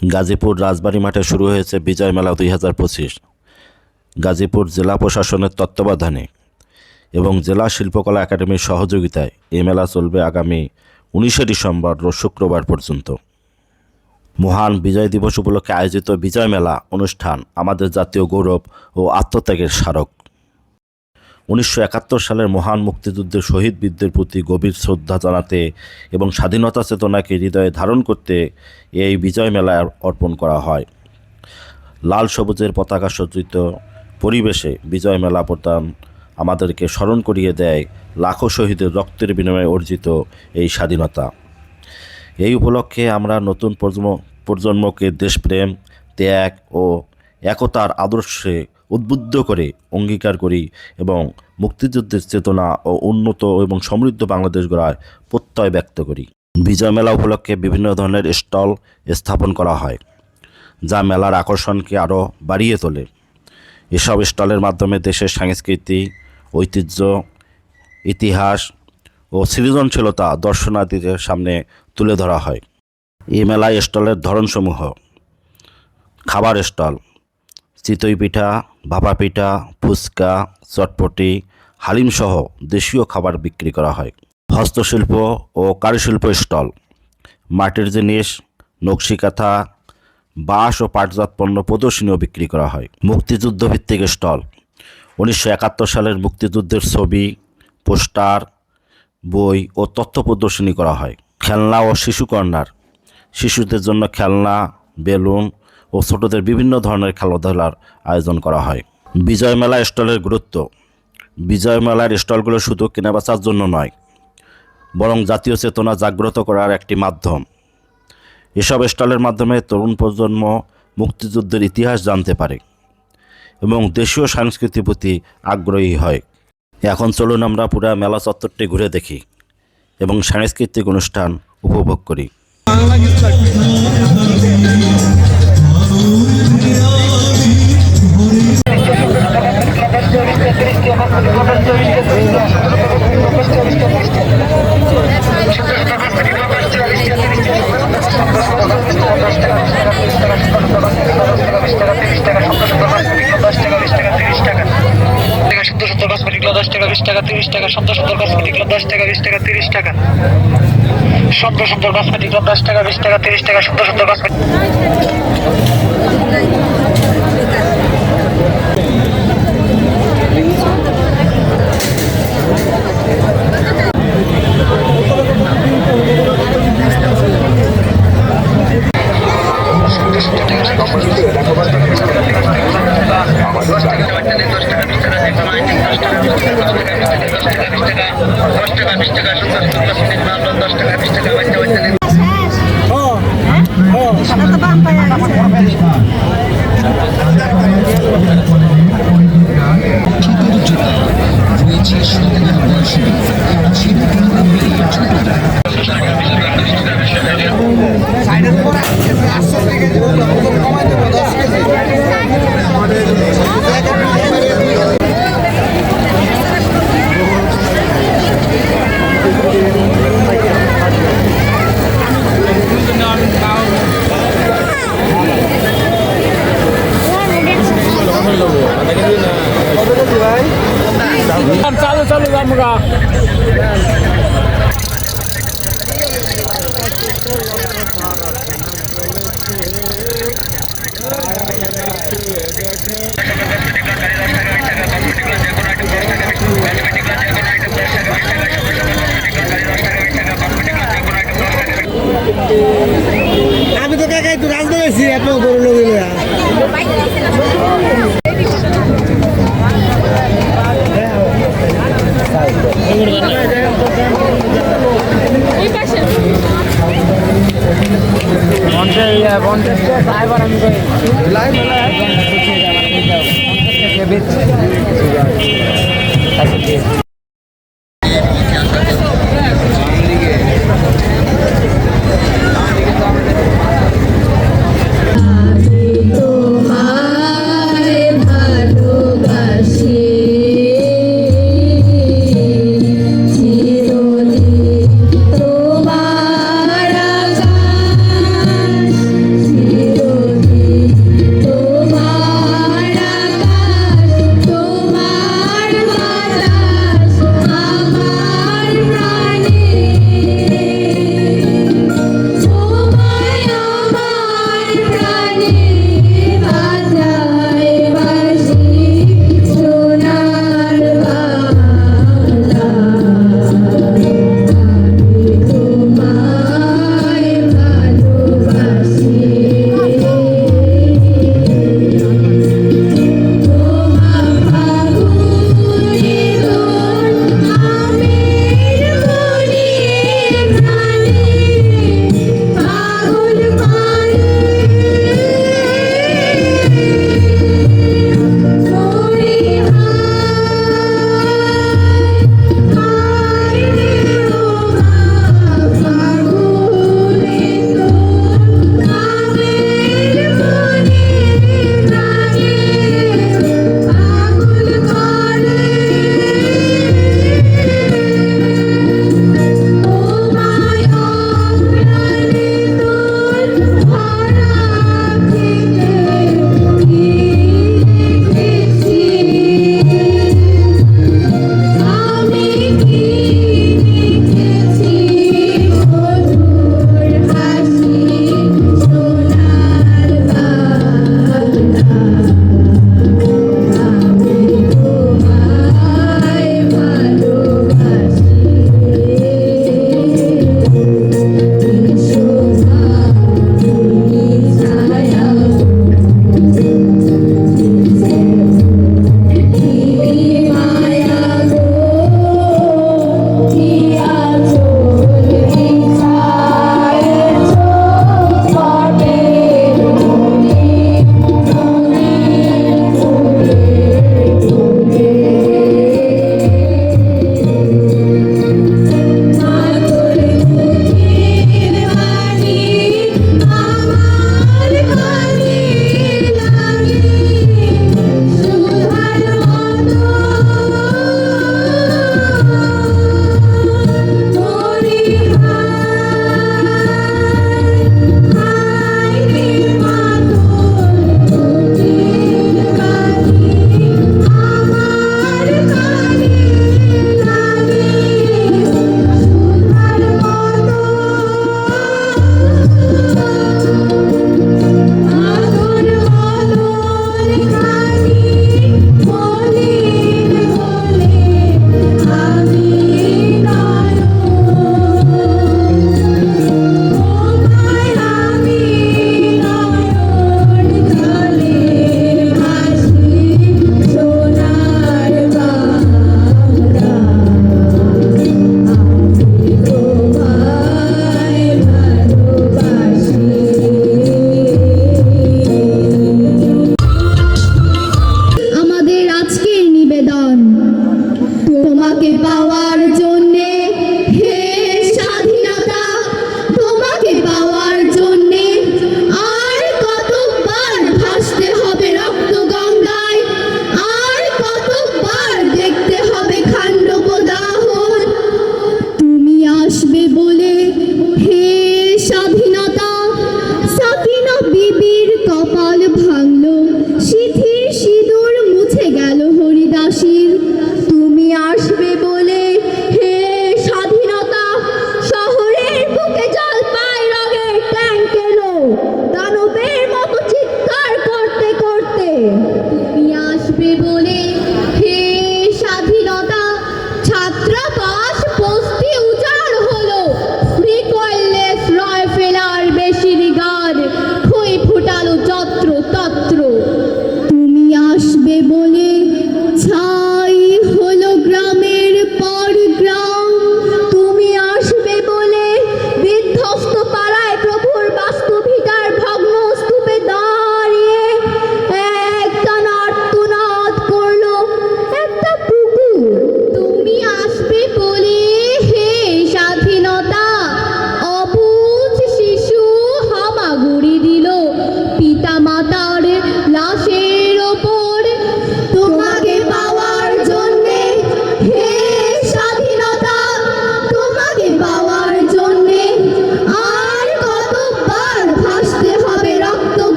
গাজীপুর রাজবাড়ী মাঠে শুরু হয়েছে বিজয় মেলা দুই হাজার পঁচিশ। গাজীপুর জেলা প্রশাসনের তত্ত্বাবধানে এবং জেলা শিল্পকলা একাডেমির সহযোগিতায় এই মেলা চলবে আগামী উনিশে ডিসেম্বর রোজ শুক্রবার পর্যন্ত। মহান বিজয় দিবস উপলক্ষে আয়োজিত বিজয় মেলা অনুষ্ঠান আমাদের জাতীয় গৌরব ও আত্মত্যাগের স্মারক। উনিশশো একাত্তর সালের মহান মুক্তিযুদ্ধের শহীদ বীরদের প্রতি গভীর শ্রদ্ধা জানাতে এবং স্বাধীনতা চেতনাকে হৃদয়ে ধারণ করতে এই বিজয় মেলা অর্পণ করা হয়। লাল সবুজের পতাকা সজ্জিত পরিবেশে বিজয় মেলা প্রদান আমাদেরকে স্মরণ করিয়ে দেয় লাখো শহীদের রক্তের বিনিময়ে অর্জিত এই স্বাধীনতা। এই উপলক্ষে আমরা নতুন প্রজন্ম প্রজন্মকে দেশপ্রেম, ত্যাগ ও একতার আদর্শে উদ্বুদ্ধ করে, অঙ্গীকার করি এবং মুক্তিযুদ্ধের চেতনা ও উন্নত এবং সমৃদ্ধ বাংলাদেশ গড়ায় প্রত্যয় ব্যক্ত করি। বিজয় মেলা উপলক্ষে বিভিন্ন ধরনের স্টল স্থাপন করা হয়, যা মেলার আকর্ষণকে আরও বাড়িয়ে তোলে। এসব স্টলের মাধ্যমে দেশের সংস্কৃতি, ঐতিহ্য, ইতিহাস ও সৃজনশীলতা দর্শনার্থীদের সামনে তুলে ধরা হয়। এই মেলায় স্টলের ধরনসমূহ, খাবার স্টল, চিতই পিঠা ভাপা পিঠা ফুচকা, চটপটি, হালিমসহ দেশীয় খাবার বিক্রি করা হয়। হস্তশিল্প ও কারুশিল্প স্টল, মাটির জিনিস, নকশিকাথা, বাঁশ ও পাটজাত পণ্য প্রদর্শনীও বিক্রি করা হয়। মুক্তিযুদ্ধ ভিত্তিক স্টল, উনিশশো একাত্তর সালের মুক্তিযুদ্ধের ছবি, পোস্টার, বই ও তথ্য প্রদর্শনী করা হয়। খেলনা ও শিশু কর্নার, শিশুদের জন্য খেলনা, বেলুন ও ছোটদের বিভিন্ন ধরনের খেলাধুলার আয়োজন করা হয়। বিজয় মেলা স্টলের গুরুত্ব। বিজয় মেলার স্টলগুলো শুধু কেনাবেচার জন্য নয়, বরং জাতীয় চেতনা জাগ্রত করার একটি মাধ্যম। এসব স্টলের মাধ্যমে তরুণ প্রজন্ম মুক্তিযুদ্ধের ইতিহাস জানতে পারে এবং দেশীয় সংস্কৃতির প্রতি আগ্রহী হয়। এখন চলুন আমরা পুরা মেলা চত্বরটি ঘুরে দেখি এবং সাংস্কৃতিক অনুষ্ঠান উপভোগ করি। দশ টাকা, বিশ টাকা, তিরিশ টাকা সুন্দর সুন্দর কসমেটিকগুলো দশ টাকা, বিশ টাকা তিরিশ টাকা সুন্দর সুন্দর কসমেটিকগুলো দশ টাকা, বিশ টাকা তিরিশ টাকা সুন্দর সুন্দর কসমেটিক আমি তো কাকাই তো রাজদা গেছি এত গরু লোক